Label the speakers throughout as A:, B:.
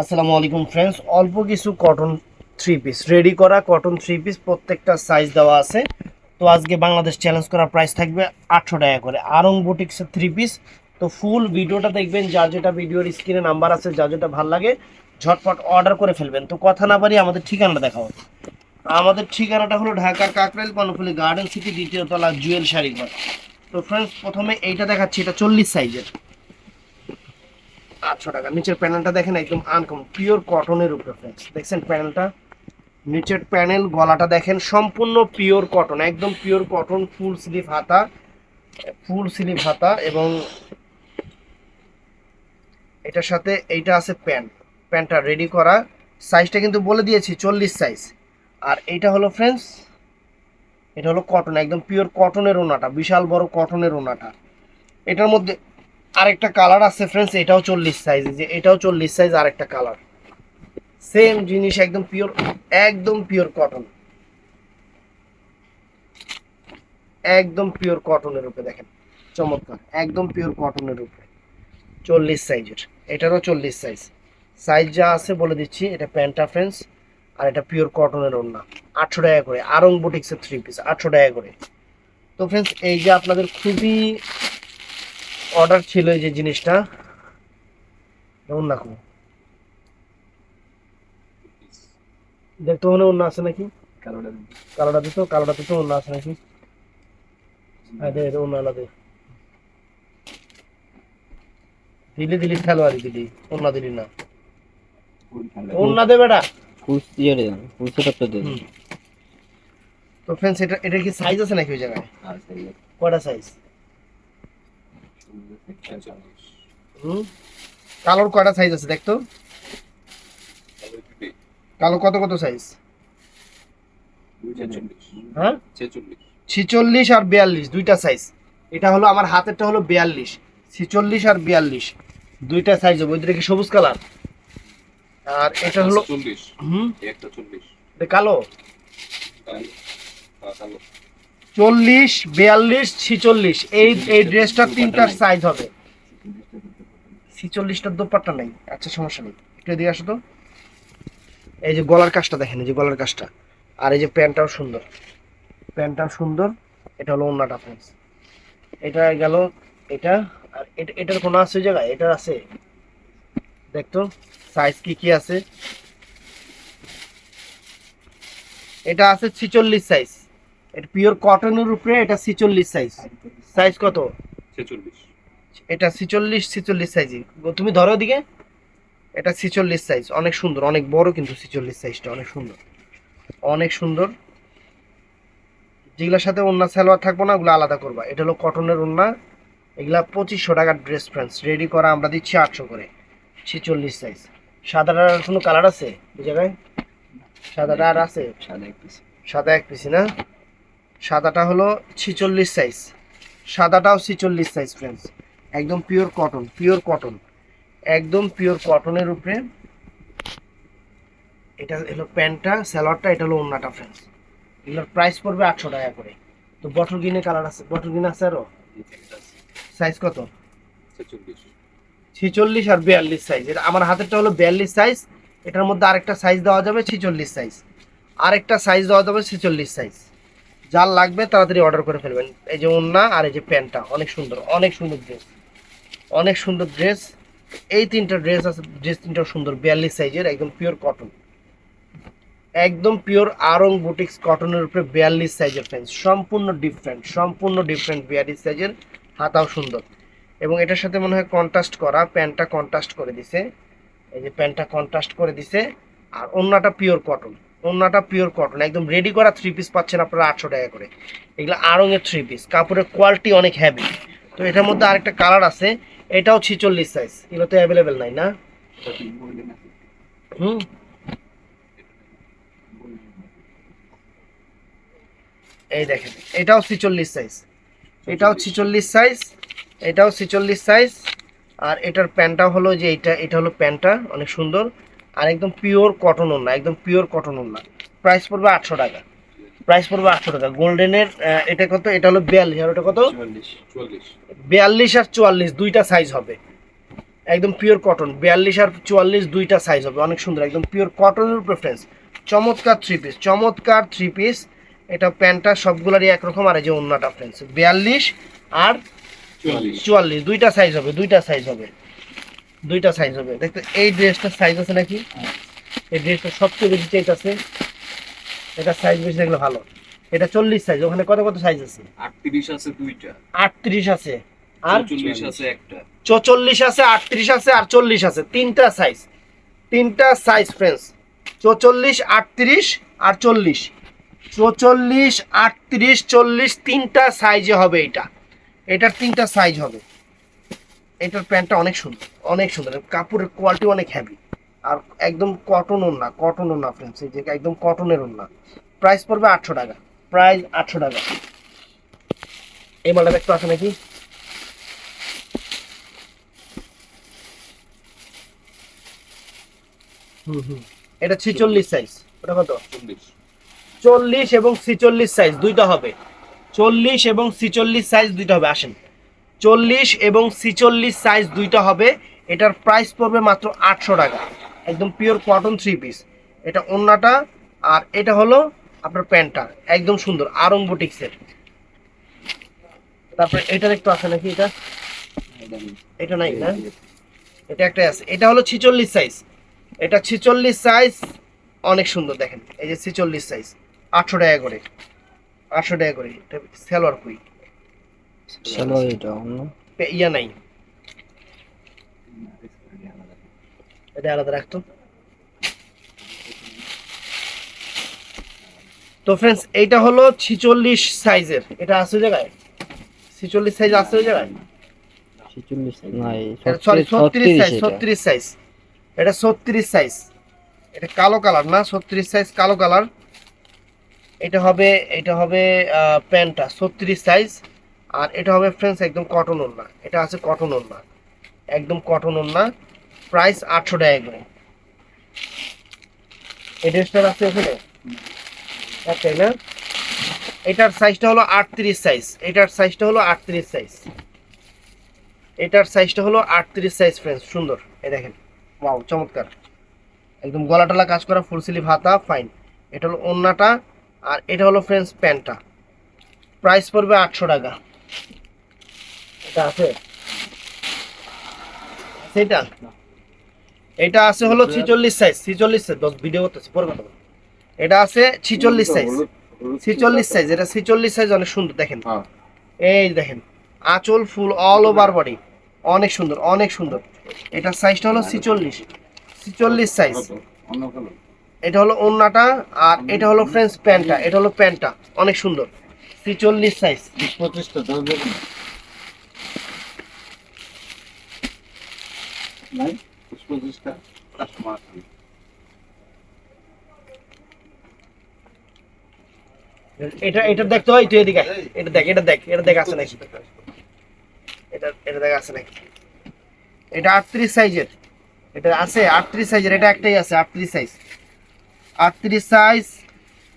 A: আসসালামু আলাইকুম ফ্রেন্ডস অল্প কিছু কটন থ্রি পিস রেডি করা কটন থ্রি পিস প্রত্যেকটা সাইজ দেওয়া আছে। তো আজকে বাংলাদেশ চ্যালেঞ্জ করা প্রাইস থাকবে আটশো টাকা করে। আরং বুটিক্সের থ্রি পিস তো ফুল ভিডিওটা দেখবেন, যার যেটা ভিডিওর স্ক্রিনে নাম্বার আছে যা যেটা ভালো লাগে, ঝটপট অর্ডার করে ফেলবেন। তো কথা না পারি আমাদের ঠিকানাটা দেখাও। আমাদের ঠিকানাটা হলো ঢাকা কাকরাইল কর্ণফুলি গার্ডেন সিটি দ্বিতীয় তলা, জুয়েল শাড়িঘর। তো ফ্রেন্ডস প্রথমে এইটা দেখাচ্ছি, এটা চল্লিশ সাইজের আটশো টাকা। নিচের প্যানেলটা দেখেন একদম আনকম পিওর কটনের উপরে ফ্রেন্ডস দেখছেন প্যানেলটা? নিচের প্যানেল গলাটা দেখেন সম্পূর্ণ পিওর কটন একদম পিওর কটন ফুল স্লিভ হাতা ফুল স্লিভ হাতা এবং এটার সাথে এইটা আছে প্যান্ট প্যান্টটা রেডি করা। সাইজটা কিন্তু বলে দিয়েছি, চল্লিশ সাইজ আর এইটা হলো ফ্রেন্ডস এটা হলো কটন একদম পিওর কটনের ওনাটা, বিশাল বড় কটনের ওনাটা। এটার মধ্যে আরেকটা কালার আছে ফ্রেন্ডস এটাও চল্লিশ সাইজ যে এটাও চল্লিশ সাইজ আরেকটা কালার। সেম জিনিস, একদম পিওর একদম পিওর কটন একদম পিওর কটনের উপরে দেখেন, চমৎকার, একদম পিওর কটনের উপরে। চল্লিশ সাইজের এটারও চল্লিশ সাইজ সাইজ যা আছে বলে দিচ্ছি, এটা প্যান্টা ফ্রেন্ডস আর এটা পিওর কটনের ওড়না। আটশো টাকা করে, আরং বুটিক্সের থ্রি পিস আটশো টাকা করে। তো ফ্রেন্ডস এই যে আপনাদের খুবই অর্ডার ছিল এই যে জিনিসটা ওড়না খুব দেখতে মনে অন্য আছে নাকি? কালোটা দিত কালোটা দিত অন্য আছে নাকি? হ্যাঁ দে দে, অন্য আলাদা দিলি দিলি খেলোয়াড়ি দিলি অন্য দিলি না। অন্য দে বেটা। হুম। তো ফ্রেন্ডস এটা এটা কি সাইজ আছে নাকি ওই জায়গায়? কয়টা সাইজ হুম? কালোর কয়টা সাইজ আছে দেখতো কালো কত কত সাইজ হ্যাঁ? ছিচল্লিশ। আর বিয়াল্লিশ দুইটা সাইজ এটা হলো আমার হাতেরটা হলো বিয়াল্লিশ। ছিচল্লিশ আর বিয়াল্লিশ দুইটা সাইজ হবে। ওইটা কি সবুজ কালার? আর এটা হলো
B: চল্লিশ।
A: হুম কালো।
B: কালো।
A: চল্লিশ, বিয়াল্লিশ, ছিচল্লিশ। এই এই ড্রেসটার তিনটার সাইজ হবে। ছিচল্লিশটার দোপাট্টা নাই। আচ্ছা সমস্যা নেই। একটু এদিকে আসো তো। এই যে গলার কাজটা দেখেন, এই যে গলার কাজটা। আর এই যে প্যান্টটাও সুন্দর। প্যান্টটাও সুন্দর। এটা হলো অন্যটা ফ্রেন্ডস এটা গেল এটা, আর এটা, এটার কোনো আছে জায়গায়? এটার আছে। দেখতো সাইজ কি কি আছে? এটা আছে ছিচল্লিশ সাইজ এটা পিওর কটনের উপরে এটা ছিচল্লিশ সাইজ সাইজ কত?
B: ছেচল্লিশ।
A: এটা ছিচল্লিশ ছিচল্লিশ সাইজই তুমি ধরো দিকে এটা ছিচল্লিশ সাইজ অনেক সুন্দর অনেক বড় কিন্তু ছিচল্লিশ সাইজটা অনেক সুন্দর। অনেক সুন্দর। যেগুলোর সাথে ওন্না সালোয়ার থাকব না ওগুলো আলাদা করবা। এটা হলো কটনের ওন্না এগুলা পঁচিশশো টাকার ড্রেস ফ্রেন্ডস রেডি করা আমরা দিচ্ছি আটশো করে। ছিচল্লিশ সাইজ সাদাটার কোনো কালার আছে? জায়গায় সাদাটা আর আছে? সাদা এক পিসি না? সাদাটা হলো ছিচল্লিশ সাইজ সাদাটাও ছিচল্লিশ সাইজ ফ্রেন্ডস একদম পিওর কটন পিওর কটন একদম পিওর কটনের উপরে এটা হলো প্যান্টটা স্যালোয়ারটা এটা হলো ওন্নাটা ফ্রেন্ডস এগুলোর প্রাইস পড়বে আটশো টাকা করে। তো বটল গ্রিনে কালার আছে বটল গ্রিন আছে আরও সাইজ কত?
B: ছিচল্লিশ।
A: আর বিয়াল্লিশ সাইজ এটা আমার হাতেরটা হলো বিয়াল্লিশ সাইজ এটার মধ্যে আরেকটা সাইজ দেওয়া যাবে ছিচল্লিশ সাইজ আরেকটা সাইজ দেওয়া যাবে ছেচল্লিশ সাইজ যার লাগবে তাড়াতাড়ি অর্ডার করে ফেলবেন। এই যে ওন্না আর এই যে প্যান্টটা, অনেক সুন্দর অনেক সুন্দর ড্রেস অনেক সুন্দর ড্রেস এই তিনটা ড্রেস আছে ড্রেস তিনটা সুন্দর, বিয়াল্লিশ সাইজের একদম পিওর কটন একদম পিওর আরং বুটিক্স কটনের উপরে বিয়াল্লিশ সাইজের প্যান্ট সম্পূর্ণ ডিফারেন্ট সম্পূর্ণ ডিফারেন্ট বিয়াল্লিশ সাইজের হাতাও সুন্দর। এবং এটার সাথে মনে হয় কন্ট্রাস্ট করা, প্যান্টটা কন্ট্রাস্ট করে দিছে। এই যে প্যান্টটা কন্ট্রাস্ট করে দিছে। আর অন্যটা পিওর কটন অন্যটা পিওর কটন একদম রেডি করা থ্রি পিস পাচ্ছেন আপনারা আটশো টাকা করে। এগুলো আড়ঙের থ্রি পিস কাপড়ের কোয়ালিটি অনেক হ্যাভি তো এটার মধ্যে আরেকটা কালার আছে, এটাও ছিচল্লিশ সাইজ এগুলো তো অ্যাভেলেবেল নাই না? হুম। এই দেখেন, এটাও ছিচল্লিশ সাইজ এটাও ছিচল্লিশ সাইজ এটাও ছিচল্লিশ সাইজ আর এটার প্যান্টটা হলো যে এটা এটা হলো প্যান্টটা অনেক সুন্দর। আর একদম পিওর কটন ওড়না একদম পিওর কটন ওড়না। প্রাইস পড়বে আটশো টাকা। প্রাইস পড়বে আটশো টাকা। গোল্ডেনের এটা কত? এটা হলো বিয়াল্লিশ। আর ওটা কত? বিয়াল্লিশ আর চুয়াল্লিশ দুইটা সাইজ হবে। একদম পিওর কটন বিয়াল্লিশ আর চুয়াল্লিশ দুইটা সাইজ হবে। অনেক সুন্দর একদম পিওর কটনের প্রেফারেন্স চমৎকার থ্রি পিস চমৎকার থ্রি পিস এটা প্যান্টটা সবগুলোরই একরকম আর এই যে অন্যটা ফ্রেন্ডস বিয়াল্লিশ আর
B: চুয়াল্লিশ।
A: চুয়াল্লিশ দুইটা সাইজ হবে দুইটা সাইজ হবে। দুইটা সাইজ হবে। দেখতে এই ড্রেসটার সাইজ আছে নাকি? এই ড্রেসটা সবচেয়ে বেশি চাইতে আছে। এটা সাইজ বেশি দেখলে ভালো। এটা চল্লিশ সাইজ ওখানে কত কত সাইজ আছে?
B: আটত্রিশ আছে দুইটা।
A: আটত্রিশ আছে। আর
B: চল্লিশ আছে একটা।
A: চৌচল্লিশ আছে আটত্রিশ আছে আর চল্লিশ আছে। তিনটা সাইজ তিনটা সাইজ ফ্রেন্ডস চৌচল্লিশ আটত্রিশ আর চল্লিশ। চৌচল্লিশ আটত্রিশ চল্লিশ তিনটা সাইজে হবে এটা। এটার তিনটা সাইজ হবে। এটার প্যান্টটা অনেক সুন্দর অনেক সুন্দর। কাপড়ের কোয়ালিটি অনেক হ্যাভি আর একদম কটন ওড়না কটন ওড়না ফ্রেন্ডস এই যে একদম কটনের ওড়না প্রাইস পড়বে আটশো টাকা প্রাইস আটশো টাকা। এই মালটা দেখতে আছে নাকি? হুম হুম। এটা ছিচল্লিশ সাইজ ওটা কত?
B: চল্লিশ।
A: চল্লিশ এবং ছিচল্লিশ সাইজ দুইটা হবে। চল্লিশ এবং ছিচল্লিশ সাইজ দুইটা হবে আসেন। চল্লিশ এবং ছিচল্লিশ সাইজ দুইটা হবে। এটার প্রাইস পড়বে মাত্র আটশো টাকা। একদম পিওর কটন থ্রি পিস এটা ওন্নাটা আর এটা হলো আপনার প্যান্টটা। একদম সুন্দর, আরং বুটিক্সের তারপরে এটার একটু আছে নাকি এটা? এটা নাই না? এটা একটা আছে। এটা হলো ছিচল্লিশ সাইজ এটা ছিচল্লিশ সাইজ অনেক সুন্দর, দেখেন। এই যে ছিচল্লিশ সাইজ আটশো টাকা করে। আটশো টাকা করে। এটা সালোয়ার কুই
C: চলো এটা
A: ইয়া নাই এটা আলাদা রাখতো তো ফ্রেন্ডস এইটা হলো ছিচল্লিশ সাইজের এটা আছে জায়গায়? ছিচল্লিশ সাইজ আছে জায়গায়? ছত্রিশ সাইজ এটা। ছত্রিশ সাইজ এটা কালো কালার না ছত্রিশ সাইজ কালো কালার এটা হবে এটা হবে প্যান্টটা ছত্রিশ সাইজ আর এটা হবে ফ্রেন্ডস একদম কটন ওড়না। এটা আছে কটন ওড়না। একদম কটন ওড়না। প্রাইস আটশো টাকা করে। এই ড্রেসটার আছে ওখানে একটাই না? এটার সাইজটা হলো আটত্রিশ সাইজ এটার সাইজটা হলো আটত্রিশ সাইজ এটার সাইজটা হলো আটত্রিশ সাইজ ফ্রেন্ডস সুন্দর। এই দেখেন। ওয়াও চমৎকার। একদম গলা টলা কাজ করা ফুল স্লিভ হাতা ফাইন এটা হলো ওন্নাটা আর এটা হলো ফ্রেন্ডস প্যান্টটা। প্রাইস পড়বে আটশো টাকা। এটা আছে? সেটা এটা আছে হলো ছিচল্লিশ সাইজ ছিচল্লিশ সাইজ দশ ভিডিও করতেছি পরে কথা এটা আছে ছিচল্লিশ সাইজ ছিচল্লিশ সাইজ এটা ছিচল্লিশ সাইজ অনেক সুন্দর দেখেন।
B: হ্যাঁ।
A: এই দেখেন আঁচল ফুল অল ওভার বডি অনেক সুন্দর অনেক সুন্দর। এটার সাইজটা হলো ছিচল্লিশ। ছিচল্লিশ সাইজ এটা হলো ওন্নাটা আর এটা হলো ফ্রেন্স প্যান্টটা। এটা হলো প্যান্টটা। অনেক সুন্দর। ছিচল্লিশ সাইজ
B: পঁচিশটা দশ দেবেন নাই বিশ পঁচিশটা কাস্টমার আছে
A: এটা এটা দেখতে হয় তুই এদিকে এটা দেখ এটা দেখ এটা দেখ আছে নাকি? এটা এটা দেখ আছে নাকি? এটা আটত্রিশ সাইজের। এটা আছে আটত্রিশ সাইজের এটা একটাই আছে আটত্রিশ সাইজ। আটত্রিশ সাইজ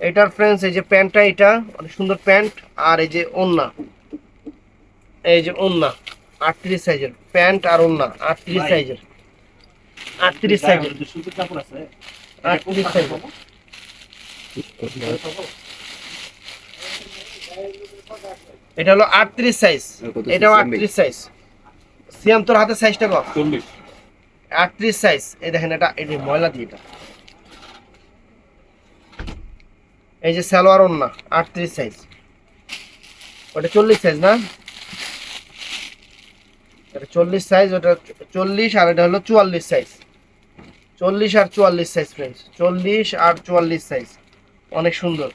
A: এটার ফ্রেন্ডস এই যে প্যান্টটা এটা অনেক সুন্দর প্যান্ট। আর এই যে ওন্না। এই যে ওন্না। আটত্রিশ সাইজের প্যান্ট আর ওন্না আটত্রিশ সাইজের আটত্রিশ সাইজের
B: সুতির কাপড় আছে।
A: আটত্রিশ সাইজের এটা হলো আটত্রিশ সাইজ এটাও আটত্রিশ সাইজ সিয়াম তোর হাতে সাইজটা কত
B: চল্লিশ।
A: আটত্রিশ সাইজ এই দেখেন এটা এই ময়লা দিয়ে এটা। এই যে সালোয়ার ওন্না আটত্রিশ সাইজ ওটা চল্লিশ সাইজ না? এটা চল্লিশ সাইজ ওটা চল্লিশ আর এটা হলো চুয়াল্লিশ সাইজ চল্লিশ আর চুয়াল্লিশ সাইজ ফ্রেন্ডস চল্লিশ আর চুয়াল্লিশ সাইজ অনেক সুন্দর।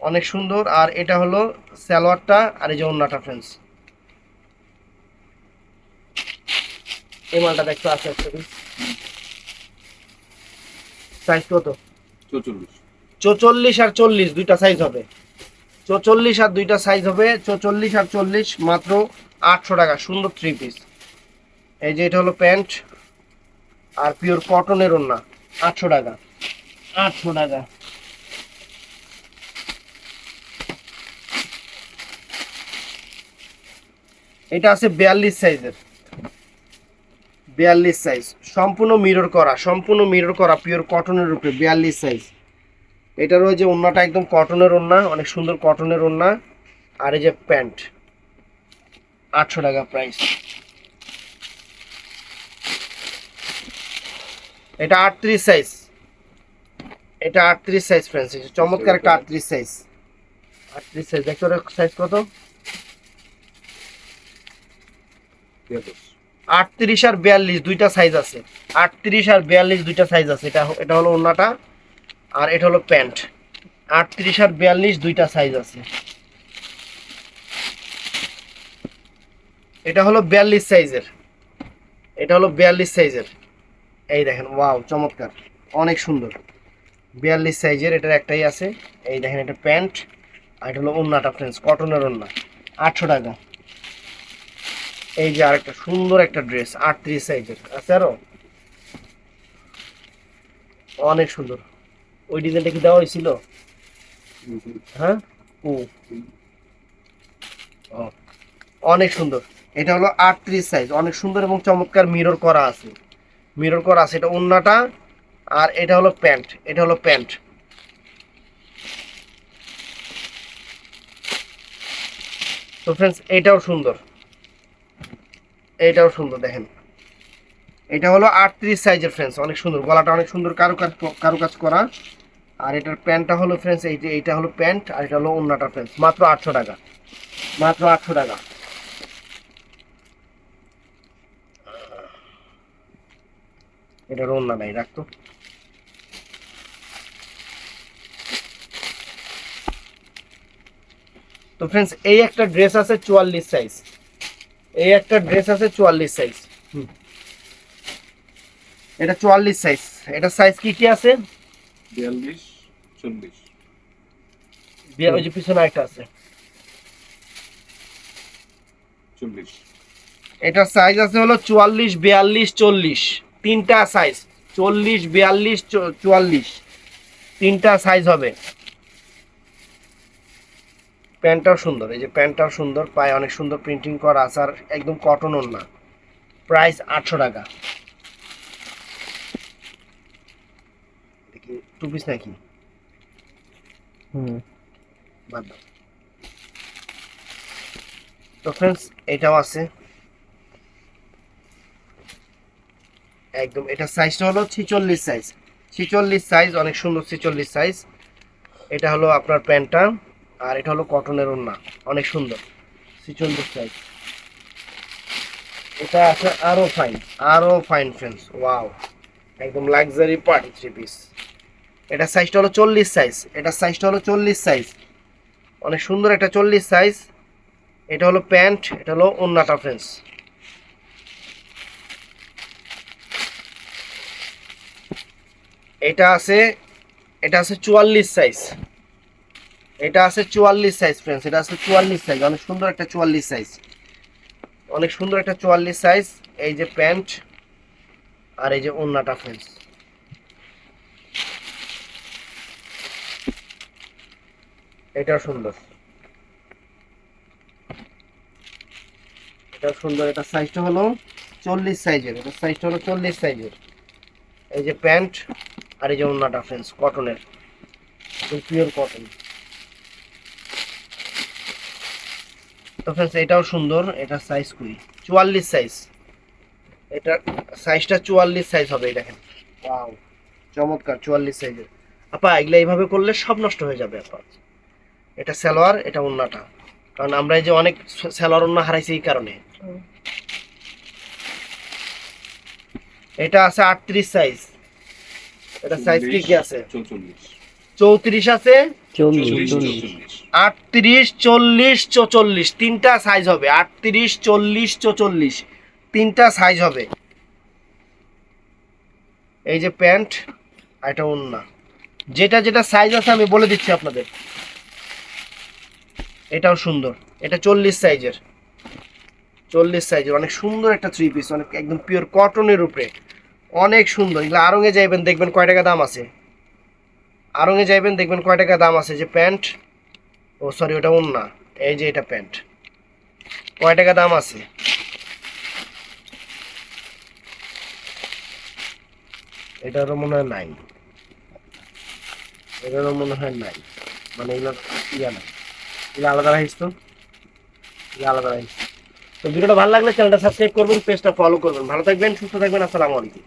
A: অনেক সুন্দর। আর এটা হলো সালোয়ারটা আর এই যে ওন্নাটা ফ্রেন্ডস এই মালটা দেখতে আছে একটা সাইজ কত?
B: চৌচল্লিশ।
A: চৌচল্লিশ আর চল্লিশ দুইটা সাইজ হবে। চৌচল্লিশ আর দুইটা সাইজ হবে। চৌচল্লিশ আর চল্লিশ মাত্র আটশো টাকা সুন্দর থ্রি পিস এই যে এটা হলো প্যান্ট আর পিওর কটনের ওন্না আটশো টাকা। আটশো টাকা। এটা আছে বিয়াল্লিশ সাইজের। বিয়াল্লিশ সাইজ। সম্পূর্ণ মিরর করা সম্পূর্ণ মিরর করা পিওর কটনের উপরে বিয়াল্লিশ সাইজ। এটা রয়েছে ওন্নাটা একদম কটনের ওন্না অনেক সুন্দর কটনের ওন্না আর এই যে প্যান্ট। আটশো টাকা প্রাইস এটা আটত্রিশ সাইজ এটা আটত্রিশ সাইজ ফ্রেন্ডস চমৎকার একটা আটত্রিশ সাইজ আটত্রিশ সাইজ দেখো সাইজ কত? আটত্রিশ আর বিয়াল্লিশ, দুইটা সাইজ আছে। আটত্রিশ আর বিয়াল্লিশ, দুইটা সাইজ আছে। এটা এটা হলো ওন্নাটা আর এটা হলো প্যান্ট। আটত্রিশ আর বিয়াল্লিশ, দুইটা সাইজ আছে। এটা হলো বিয়াল্লিশ সাইজের। এটা হলো বিয়াল্লিশ সাইজের। এই দেখেন ওয়াও চমৎকার। অনেক সুন্দর। বিয়াল্লিশ সাইজের এটার একটাই আছে। এই দেখেন এটা প্যান্ট। আর এটা হলো ওন্নাটা ফ্রেন্ডস কটনের ওন্না। আটশো টাকা। এই যে আরেকটা সুন্দর একটা ড্রেস আটত্রিশ সাইজের। আছে আরও? অনেক সুন্দর। ওই ডিজাইনটা কি দেওয়া হয়েছিল? হ্যাঁ? ও। ও, অনেক সুন্দর। এটা হলো আটত্রিশ সাইজ অনেক সুন্দর এবং চমৎকার মিরর করা আছে। মিরর করা আছে, এটা ওন্নাটা আর এটা হলো প্যান্ট, এটা হলো প্যান্ট। তো ফ্রেন্ডস এটাও সুন্দর। এইটাও সুন্দর, দেখেন। এটা হলো আটত্রিশ সাইজের ফ্রেন্ডস অনেক সুন্দর। গলাটা অনেক সুন্দর কারুকাজ কারুকাজ করা। আর এটার প্যান্টটা হলো ফ্রেন্ডস এই যে এইটা হলো প্যান্ট আর এটা হলো অন্যটা ফ্রেন্ডস মাত্র আটশো টাকা। মাত্র আটশো টাকা। এটার অন্য নাই রাখতো তো। ফ্রেন্ডস এই একটা ড্রেস আছে চুয়াল্লিশ সাইজ এই একটা ড্রেস আছে চুয়াল্লিশ সাইজ এটা চুয়াল্লিশ সাইজ এটা সাইজ কি কি আছে?
B: বিয়াল্লিশ চল্লিশ।
A: ওই যে পিছনে একটা আছে।
B: চল্লিশ।
A: এটার সাইজ আছে হলো চুয়াল্লিশ বিয়াল্লিশ চল্লিশ। তিনটা সাইজ চল্লিশ বিয়াল্লিশ চুয়াল্লিশ। তিনটা সাইজ হবে। প্যান্টটাও সুন্দর এই যে প্যান্টটাও সুন্দর পায়ে অনেক সুন্দর প্রিন্টিং করা আছে আর একদম কটন না প্রাইস আটশো টাকা। টু পিস নাকি। তো ফ্রেন্ডস এটাও আছে। একদম, এটা সাইজটা হলো ছিচল্লিশ সাইজ ছিচল্লিশ সাইজ অনেক সুন্দর ছিচল্লিশ সাইজ এটা হলো আপনার প্যান্টটা, আর এটা হলো কটনের ওড়না, অনেক সুন্দর। ছিচল্লিশ সাইজ এটা আছে আরও ফাইন আরও ফাইন ফ্রেন্ডস ওয়াও একদম লাক্সারি পার্টি থ্রি পিস এটা সাইজটা হলো চল্লিশ সাইজ এটা সাইজটা হলো চল্লিশ সাইজ অনেক সুন্দর একটা চল্লিশ সাইজ এটা হলো প্যান্ট, এটা হলো ওন্নাটা ফ্রেন্ডস এটা আছে এটা আছে চুয়াল্লিশ সাইজ এটা আছে চুয়াল্লিশ সাইজ ফ্রেন্ডস এটা আছে চুয়াল্লিশ সাইজ অনেক সুন্দর একটা চুয়াল্লিশ সাইজ অনেক সুন্দর একটা চুয়াল্লিশ সাইজ এই যে প্যান্ট আর এই যে ওন্নাটা ফ্রেন্ডস এটাও সুন্দর। এটা সুন্দর, এটা সাইজটা হলো চল্লিশ সাইজের এটা সাইজটা হলো চল্লিশ সাইজের এই যে প্যান্ট আর এই যে ওন্নাটা ফ্রেন্ডস কটনের পিওর কটন তো ফ্রেন্ডস এটাও সুন্দর এটা সাইজ কুড়ি। চুয়াল্লিশ সাইজ এটা সাইজটা চুয়াল্লিশ সাইজ হবে দেখেন। ওয়াও চমৎকার চুয়াল্লিশ সাইজের আপা এগুলো এইভাবে করলে সব নষ্ট হয়ে যাবে আপা। এটা সালোয়ার এটা ওন্নাটা। কারণ আমরা এই যে অনেক সালোয়ার ওন্না হারাইছি এই কারণে। এটা আছে আটত্রিশ সাইজ এটা সাইজ কি কি আছে?
B: চৌচল্লিশ।
A: চৌত্রিশ আছে?
C: চল্লিশ
B: চল্লিশ
C: চল্লিশ।
B: চৌচল্লিশ
A: আটত্রিশ চল্লিশ চৌচল্লিশ। তিনটা সাইজ হবে। আটত্রিশ চল্লিশ চৌচল্লিশ। তিনটা সাইজ হবে। এই যে প্যান্ট আর এটা ওন্না যেটা যেটা সাইজ আছে আমি বলে দিচ্ছি আপনাদের। এটাও সুন্দর। এটা চল্লিশ সাইজের চল্লিশ সাইজের অনেক সুন্দর একটা থ্রি পিস অনেক একদম পিওর কটনের উপরে। অনেক সুন্দর। এগুলো আরঙে যাইবেন, দেখবেন কয় টাকা দাম আছে। আরঙে যাইবেন, দেখবেন কয় টাকা দাম আছে। যে প্যান্ট, ও সরি, ওটা ওন্না এই যে এটা প্যান্ট, কয় টাকা দাম আছে? এটারও মনে হয় নাই। এটারও মনে হয় নাই। মানে এগুলো ইয়া নাই। এগুলো আলাদা রাখিস তো। এগুলো আলাদা রাখিস তো ভিডিওটা ভালো লাগলে চ্যানেলটা সাবস্ক্রাইব করবেন পেজটা ফলো করবেন। ভালো থাকবেন, সুস্থ থাকবেন, আসসালামু আলাইকুম।